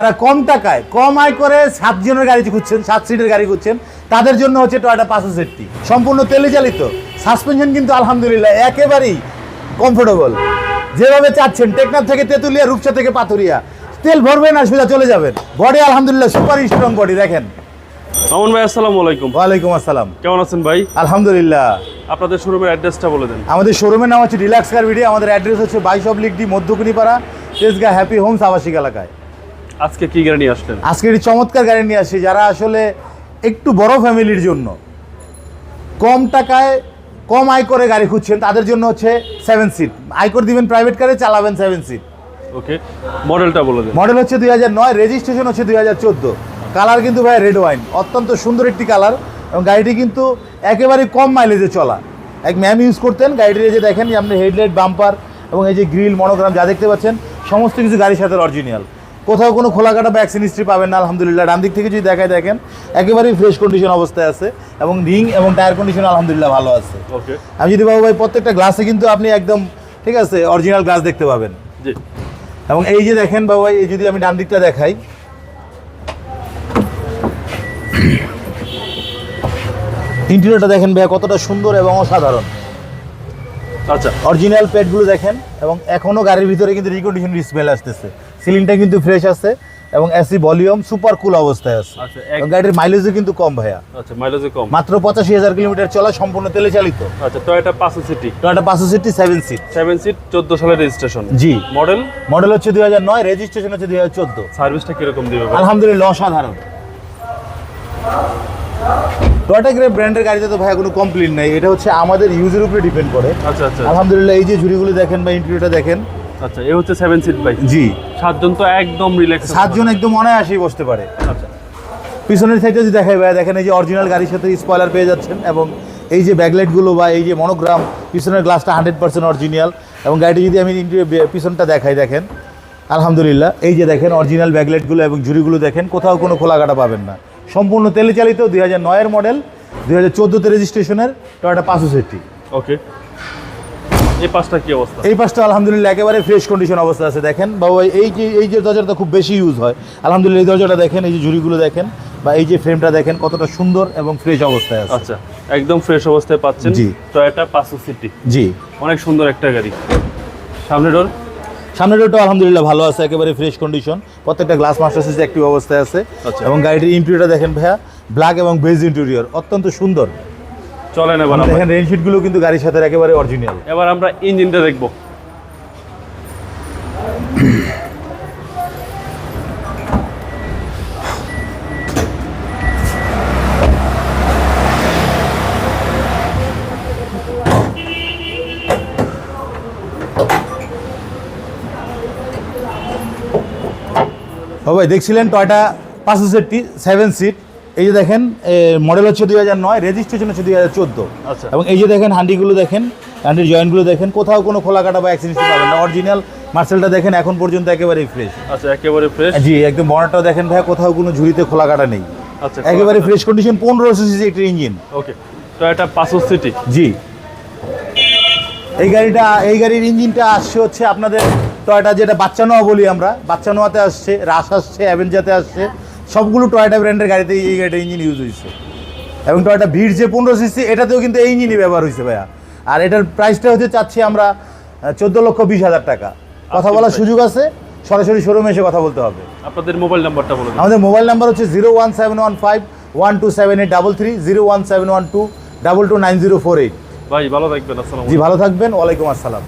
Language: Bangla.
যারা কম টাকায় কম আয় করে সাত জনের গাড়ি খুঁজছেন সাত সিটের গাড়ি খুঁজছেন তাদের জন্য হচ্ছে টয়টা পাঁচশো সেটটি সম্পূর্ণ তেলে চালিত সাসপেনশন কিন্তু আলহামদুলিল্লাহ একেবারেই কমফোর্টেবল যেভাবে চাচ্ছেন টেকনাফ থেকে তেঁতুলিয়া রূপসা থেকে পাথুরিয়া। তেল ভরবেন আর সোজা চলে যাবেন। বডি আলহামদুলিল্লাহ সুপার স্ট্রং বডি দেখেন। মামুন ভাই আসসালামু আলাইকুম। ওয়ালাইকুম আসসালাম। কেমন আছেন ভাই? আলহামদুলিল্লাহ। আপনাদের শোরুমের অ্যাড্রেসটা বলে দেন। আমাদের শোরুমের নাম হচ্ছে রিল্যাক্স কার ভিডিও আমাদের অ্যাড্রেস হচ্ছে বাইশ oblique D Madhyakunipara Tejgaon happy homes আবাসিক এলাকায়। আজকে কি গাড়ি নিয়ে আসলেন? আজকে একটি চমৎকার গাড়ি নিয়ে আসি যারা আসলে একটু বড় ফ্যামিলির জন্য। কম টাকায় কম আয় করে গাড়ি খুঁজছেন তাদের জন্য হচ্ছে সেভেন সিট আয় করে দিবেন প্রাইভেট কারে চালাবেন সেভেন সিট ওকে মডেলটা বলে দেন। মডেল হচ্ছে দুই হাজার নয় রেজিস্ট্রেশন হচ্ছে দুই হাজার চোদ্দ। কালার কিন্তু ভাই রেড ওয়াইন অত্যন্ত সুন্দর একটি কালার এবং গাড়িটি কিন্তু একেবারে কম মাইলেজে চলা। এক ম্যাম ইউজ করতেন গাড়িটির যে দেখেন যে আপনি হেডলাইট বাম্পার এবং এই যে গ্রিল মনোগ্রাম যা দেখতে পাচ্ছেন সমস্ত কিছু গাড়ির সাথে অরিজিনাল কোথাও কোনো খোলাকাটা বা অ্যাক্সিন হিস্ট্রি পাবেন না আলহামদুলিল্লাহ। ডান দিক থেকে যদি দেখায় দেখেন একেবারেই ফ্রেশ কন্ডিশন অবস্থায় আছে এবং রিং এবং টায়ার কন্ডিশন আলহামদুলিল্লাহ ভালো আছে। ওকে আমি যদি বাবু ভাই প্রত্যেকটা গ্লাসে কিন্তু আপনি একদম ঠিক আছে অরিজিনাল গ্লাস দেখতে পাবেন। এবং এই যে দেখেন বাবু ভাই এই যদি আমি ডান দিকটা দেখাই। ইন্টেরিয়রটা দেখেন ভাই কতটা সুন্দর এবং অসাধারণ। আচ্ছা। অরিজিনাল পেটগুলো দেখেন এবং এখনও গাড়ির ভিতরে কিন্তু রিকন্ডিশন স্মেল আসতেছে। সিলিংটা কিন্তু ফ্রেশ আছে এবং এসি ভলিউম সুপার কুল অবস্থায় আছে। আচ্ছা, গাড়ির মাইলেজও কিন্তু কম ভাইয়া। আচ্ছা মাইলেজে কম। মাত্র পঁচাশি হাজার কিলোমিটার চলা সম্পূর্ণ তেলে চালিত। আচ্ছা টয়োটা পাঁচশো সিটি। টয়টা পাঁচশো city seven seat seven seat চোদ্দ সালের রেজিস্ট্রেশন জি। মডেল মডেল হচ্ছে দুই হাজার নয় রেজিস্ট্রেশন হচ্ছে দুই হাজার চোদ্দ। সার্ভিসটা কীরকম দিবে? আলহামদুলিল্লাহ অসাধারণ। টয়টা গ্রে ব্র্যান্ডের গাড়িতে তো ভাই কোনো কমপ্লেন নাই। এটা হচ্ছে আমাদের ইউজের উপরে ডিপেন্ড করে। আচ্ছা আচ্ছা আলহামদুলিল্লাহ এই যে ঝুড়িগুলো দেখেন বা ইন্টারভিউটা দেখেন আচ্ছা এ হচ্ছে সেভেন সিট বাইক জি। সাতজন তো একদম রিল্যাক্স সাতজন একদম অনায়াসেই বসতে পারে। আচ্ছা। পিছনের সাইডে যদি দেখাই ভাই দেখেন এই যে অরিজিনাল গাড়ির সাথে স্পয়লার পেয়ে যাচ্ছেন এবং এই যে ব্যাকলাইটগুলো বা এই যে মনোগ্রাম পিছনের গ্লাসটা হান্ড্রেড পার্সেন্ট অরিজিনাল এবং গাড়িটি যদি আমি পিছনটা দেখাই দেখেন আলহামদুলিল্লাহ এই যে দেখেন অরিজিনাল ব্যাকলাইটগুলো এবং ঝুড়িগুলো দেখেন কোথাও কোনো খোলাকাটা পাবেন না। সম্পূর্ণ তেলে চালিত দুই হাজার নয়ের মডেল দুই হাজার চোদ্দোতে রেজিস্ট্রেশনের টয়টা পাঁচশো সেটটি ওকে এই পাঁচটা কি অবস্থা? এই পাশটা আলহামদুলিল্লাহ একেবারে ফ্রেশ কন্ডিশন অবস্থা আছে দেখেন। বাবু এই যে এই যে দরজাটা খুব বেশি ইউজ হয়। আলহামদুলিল্লাহ এই দরজাটা দেখেন এই যে ঝুড়িগুলো দেখেন বা এই যে ফ্রেমটা দেখেন কতটা সুন্দর এবং ফ্রেশ অবস্থায় আছে। আচ্ছা একদম ফ্রেশ অবস্থায় পাচ্ছেন জি। টয়োটা পাঁচশো সিটি। জি। অনেক সুন্দর একটা গাড়ি। সামনে ডোর সামনের রোডটা আলহামদুলিল্লাহ ভালো আছে একেবারে ফ্রেশ কন্ডিশন প্রত্যেকটা গ্লাস মাস্টার সিস্টেম অ্যাক্টিভ অবস্থায় আছে। আচ্ছা। এবং গাড়িটির ইন্টেরিয়রটা দেখেন ভাইয়া ব্ল্যাক এবং বেজ ইন্টেরিয়র অত্যন্ত সুন্দর। চলেন এবার দেখেন রেনশিটগুলো কিন্তু গাড়ির সাথে একেবারে অরিজিনাল এবার আমরা ইঞ্জিনটা দেখব। ভাই দেখছিলেন টয়টা পাঁচশো সেভেন সিট এই যে দেখেন মডেল হচ্ছে দুই হাজার নয় রেজিস্ট্রেশন হচ্ছে দুই হাজার চোদ্দ। আচ্ছা। এবং এই যে দেখেন হান্ডিগুলো দেখেন হান্ডির জয়েন্টগুলো দেখেন কোথাও কোনো খোলা কাটা বা অ্যাক্সিডেন্ট পাবেন না। অরিজিনাল মার্সেলটা দেখেন এখন পর্যন্ত একেবারেই ফ্রেশ আচ্ছা একেবারে ফ্রেশ জি একদম বর্ণাটাও দেখেন ভাই কোথাও কোনো ঝুড়িতে খোলা কাটা নেই। আচ্ছা একেবারে ফ্রেশ কন্ডিশন পনেরো সিসি একটি ইঞ্জিন ওকে টয়োটা পাঁচশো সিটি জি। এই গাড়িটা এই গাড়ির ইঞ্জিনটা আসছে হচ্ছে আপনাদের টয়টা যেটা বাচ্চা নোয়া বলি আমরা। বাচ্চা নোয়াতে আসছে রাস আসছে অ্যাভেঞ্জাতে আসছে। সবগুলো টয়টা ব্র্যান্ডের গাড়িতে এই গাড়িটা ইঞ্জিন ইউজ হয়েছে এবং টয়টা ভিড় যে পনেরো সিসি এটাতেও কিন্তু এই ইঞ্জিনই ব্যবহার হয়েছে ভাইয়া। আর এটার প্রাইসটা হচ্ছে চাচ্ছি আমরা চোদ্দ লক্ষ বিশ হাজার টাকা। কথা বলার সুযোগ আছে সরাসরি শোরুমে এসে কথা বলতে হবে। আপনাদের মোবাইল নাম্বারটা বলুন আমাদের মোবাইল নাম্বার হচ্ছে zero one seven one five one two seven eight double three zero one seven one two double two nine zero four eight ভাই ভালো থাকবেন আসসালাম জি ভালো থাকবেন ওয়ালাইকুম আসসালাম।